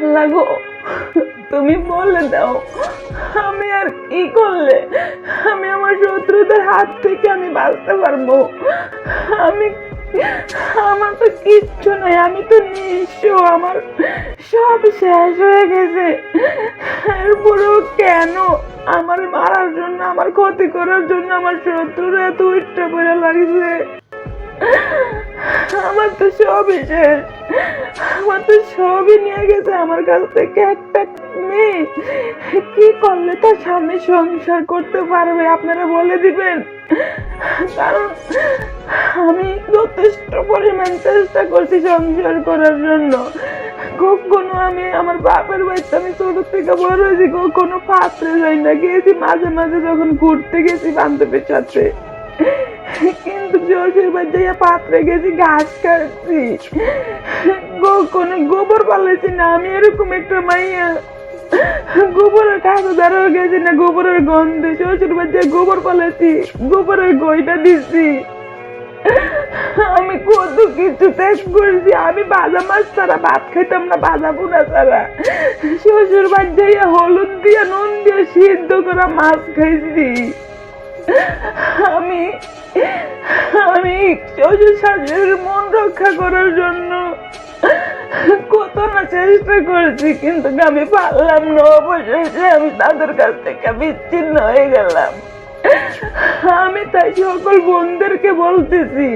আল্লাহ গো তুমি বলে দাও, আমি আর কি করলে? আমি আমার শত্রুদের হাত থেকে আমি বাঁচতে পারব। আমি, আমার তো কিচ্ছু নাই, আমি তো নিঃস্ব, আমার সব শেষ হয়ে গেছে। এরপরেও কেন আমার মারার জন্য, আমার ক্ষতি করার জন্য আমার শত্রুরা এত ইচ্ছা করে লাগছে? আমার তো সবই শেষ। তো সবই নিয়ে গেছে আমার কাছ থেকে একটা মেয়ে। কি করলে তার স্বামী সংসার করতে পারবে, আপনারা বলে দিবেন? কারণ আমি যথেষ্ট পরিমাণ চেষ্টা করছি সংসার করার জন্য। কখনো আমি আমার বাপের বাড়িতে আমি ছোট থেকে বড় হয়েছি, কখনো পাত্রে যাই না। গিয়েছি মাঝে মাঝে যখন ঘুরতে গেছি বান্ধবীর সাথে। কিন্তু জোশের বাড়িতে পাত্রে গেছি, ঘাস কাটছি। কখনো গোবর পালাইছি না, আমি এরকম একটা মাইয়া। গোবরের কাছে দাঁড়াও গেছি না, গোবরের গন্ধে। শ্বশুর বাচ্চা গোবর পালাইছি, গোবরের গইটা দিচ্ছি আমি কত কিছু ত্যাগ করেছি, আমি বাজা মাছ ছাড়া ভাত খাইতাম না বাজা পোনা ছাড়া। শ্বশুর বাচ্চাই হলুদ দিয়ে, নুন দিয়ে সিদ্ধ করা মাছ খাইছি। আমি আমি শ্বশুর শাশুড়ির মন রক্ষা করার জন্য কত না চেষ্টা করেছি, কিন্তু আমি পারলাম না। অবশেষে আমি তাদের কাছ থেকে বিচ্ছিন্ন হয়ে গেলাম। আমি তাই সকল বোনদেরকে বলতেছি,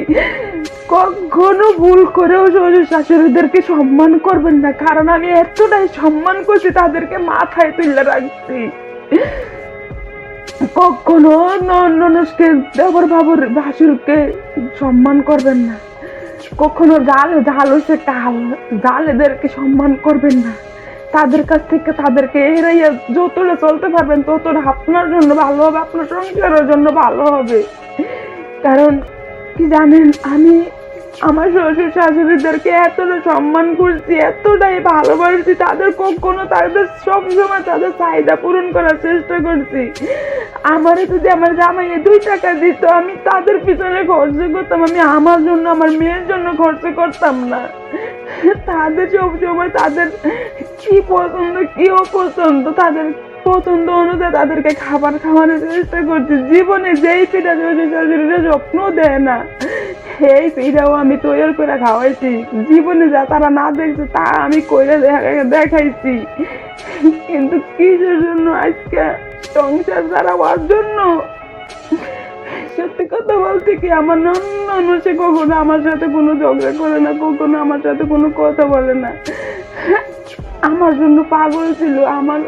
কখনো ভুল করেও শ্বশুর শাশুড়িদেরকে সম্মান করবেন না, কারণ আমি এতটাই সম্মান করছি, তাদেরকে মাথায় তুলে রাখছি। কখনো ননসকে দেবর বাবুর ভাসুরকে সম্মান করবেন না। কখনো জাল জাল হচ্ছে কাল জালেদেরকে সম্মান করবেন না। তাদের কাছ থেকে তাদেরকে এড়াইয়া যতটা চলতে পারবেন, ততটা আপনার জন্য ভালো হবে, আপনার সংসারের জন্য ভালো হবে। কারণ, কি জানেন, আমি আমার শ্বশুর শাশুড়িদেরকে এতটা সম্মান করছি, এতটাই ভালোবাসছি, তাদের কখনো তাদের সবসময় তাদের চাহিদা পূরণ করার চেষ্টা করছি। আমারে যদি আমার জামাইয়ে দুই টাকা দিত, আমি তাদের পিছনে খরচ করতাম, আমি আমার জন্য, আমার মেয়ের জন্য খরচ করতাম না। তাদের সবসময় তাদের কি পছন্দ, কি অপছন্দ, তাদের পছন্দ অনুযায়ী তাদেরকে খাবার খাওয়ানোর চেষ্টা করছি। জীবনে যেই পিঠা শাশুড়িরা স্বপ্ন দেয় না। সেই পিঠাও আমি তৈরি করে খাওয়াইছি। জীবনে যা তারা না দেখছে, তা আমি করে দেখা- দেখাইছি। কিন্তু কিসের জন্য আজকে সংসার চালাবার জন্য? সত্যি কথা বলতে কি, আমার নন্ন সে কখনো আমার সাথে কোনো ঝগড়া করে না, কখনো আমার সাথে কোনো কথা বলে না। আমার জন্য পাগল ছিল, আমার